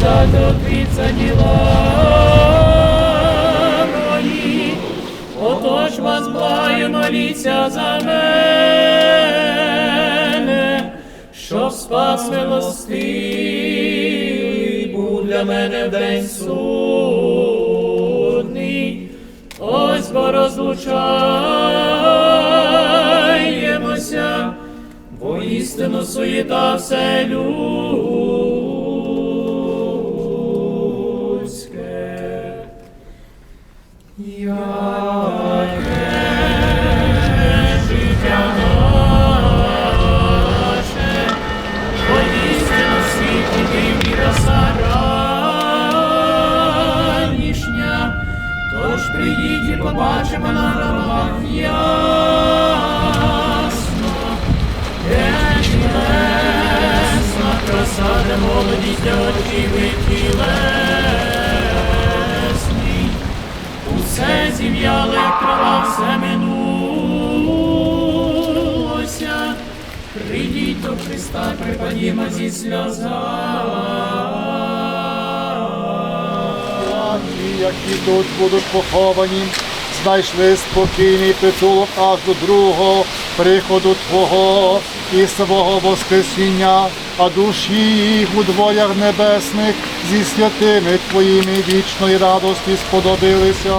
благодать отвіться діла мої, отож вас благаю, моліться за мене, щоб спас милостивий був для мене в день судний, ось бо розлучаємося, бо істину суєта все любить. І побачимо на дорогах ясно, де тілесна краса, де молодість для очів і. Усе зів'яле крила, все минулося. Прийдіть до Христа, припадімо зі сльозами. Ті, які тут будуть поховані, знайшли спокійний притулок аж до другого приходу Твого і свого Воскресіння, а душі їх у дворях небесних зі святими Твоїми вічної радості сподобилися.